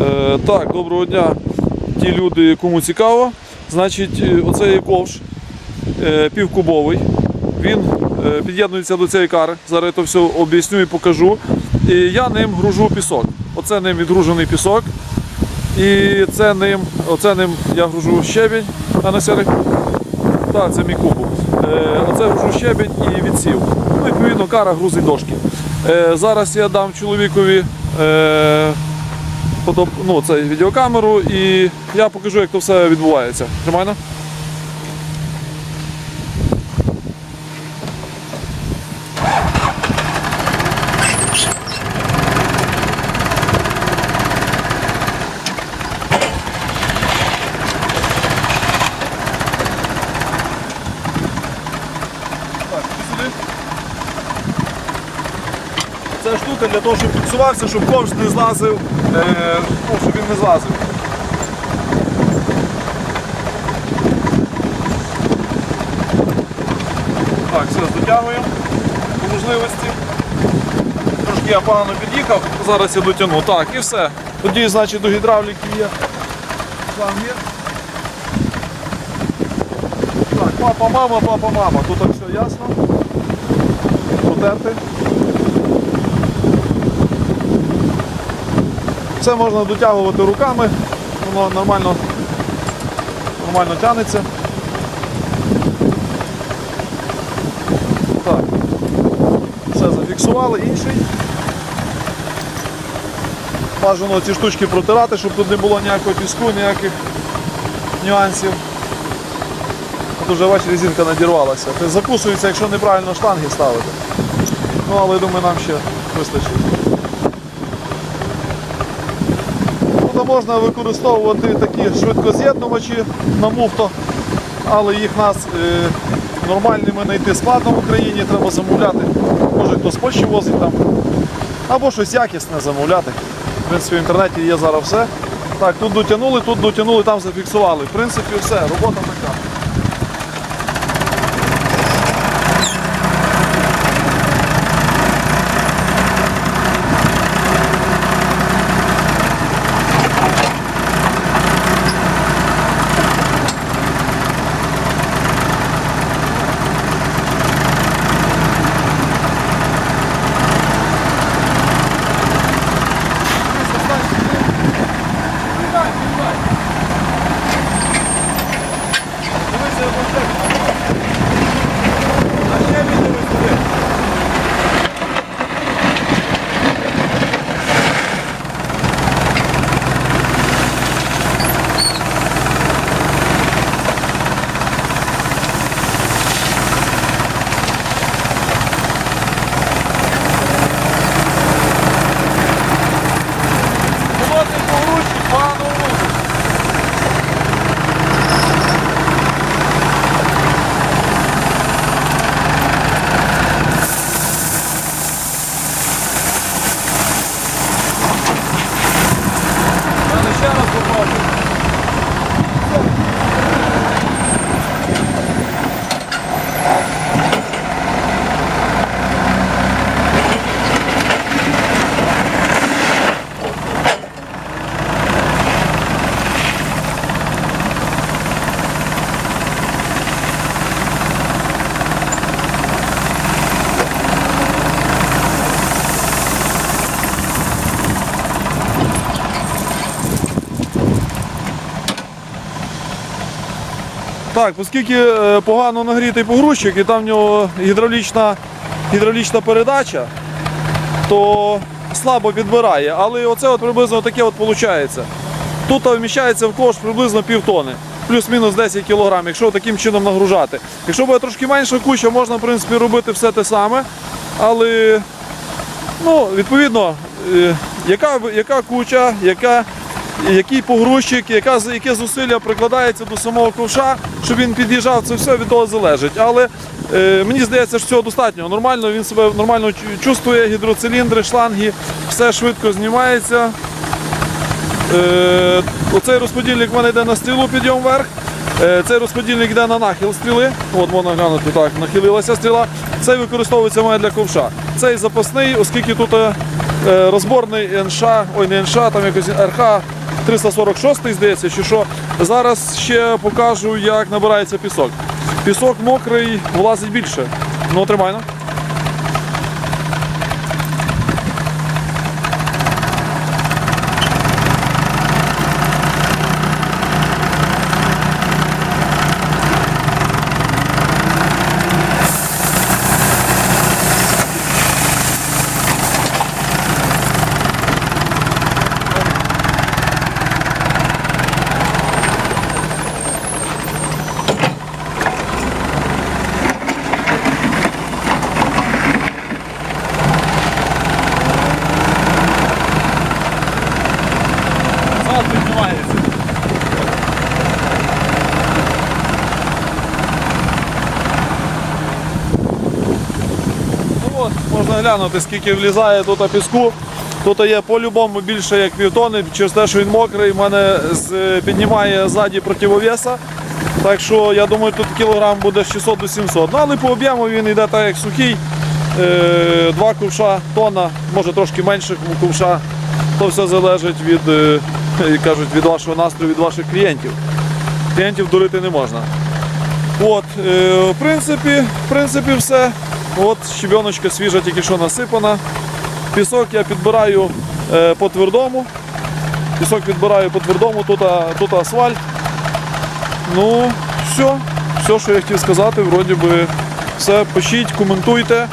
Е, так, доброго дня. Ті люди, кому цікаво. Значить, е, оце є ковш е, півкубовий. Він під'єднується до цієї кари. Зараз я то все об'ясню і покажу. І я ним гружу пісок. Оце ним відгружений пісок. І це ним, оце ним я гружу щебінь на населі. Так, це мій кубу. Оце гружу щебінь і відсів. Ну, відповідно, кара грузить дошки. Зараз я дам чоловікові ну, це, відеокамеру і я покажу, як то все відбувається. Тримайно. Це штука для того, щоб фіксувався, щоб ковш не злазив, е, ну, щоб він не злазив. Так, все, дотягуємо по можливості. Трошки я погано під'їхав, зараз я дотягну. Так, і все. Тоді, значить, до гідравліки є. Шланг є. Так, папа, мама, папа, мама. Тут так все ясно. Протерти. Це можна дотягувати руками, воно нормально, нормально тягнеться. Так. Все зафіксували, інший. Бажано ці штучки протирати, щоб тут не було ніякого піску, ніяких нюансів. От уже бачиш, резинка надірвалася. Закусується, якщо неправильно шланги ставити. Ну, але думаю, нам ще вистачить. Можна використовувати такі швидкоз'єднувачі на муфто, але їх нас е, нормальними знайти складно в Україні, треба замовляти. Може хто з Польщі возить там. Або щось якісне замовляти. В принципі, в інтернеті є зараз все. Так, тут дотягнули, тут дотягнули, там зафіксували. В принципі, все, робота така. Так, оскільки е, погано нагрітий погрузчик і там в нього гідравлічна, гідравлічна передача, то слабо підбирає. Але оце от приблизно таке от виходить. Тут вміщається в кош приблизно півтони, плюс-мінус 10 кг, якщо таким чином нагружати. Якщо буде трошки менша куча, можна в принципі робити все те саме. Але ну, відповідно, е, яка, яка куча, яка який погрузчик, яка, яке зусилля прикладається до самого ковша, щоб він під'їжджав, це все від того залежить. Але е, мені здається, що цього достатньо. Нормально він себе нормально чувствує, гідроциліндри, шланги, все швидко знімається. Е, оцей розподільник в мене йде на стрілу підйом вверх. Е, цей розподільник йде на нахил стріли. От можна глянути, так, нахилилася стріла. Цей використовується мене для ковша. Цей запасний, оскільки тут е, розборний НШ, ой, не НШ, там якось РХ 346, здається, чи що. Зараз ще покажу, як набирається пісок. Пісок мокрий, влазить більше. Ну, тримай ну. Зал піднімається. Ну от, можна глянути, скільки влізає тут піску. Тут є по-любому більше як півтони, через те, що він мокрий, в мене піднімає ззаді противовеса. Так що я думаю, тут кілограм буде 600 до 700. Ну, але по об'єму він йде так, як сухий. Е, Два ковша, тонна, може трошки менше ковша. То все залежить від, е, кажуть, від вашого настрою, від ваших клієнтів. Клієнтів дурити не можна. От, е, в принципі, в принципі, все. От щебеночка свіжа, тільки що насипана. Пісок я підбираю е, по твердому. Пісок підбираю по твердому, тут, тут асфальт. Ну, все. Все, що я хотів сказати, вроді би все. Пишіть, коментуйте.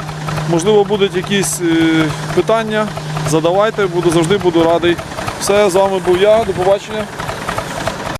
Можливо, будуть якісь е, питання. Задавайте, буду завжди буду радий. Все, з вами був я. До побачення.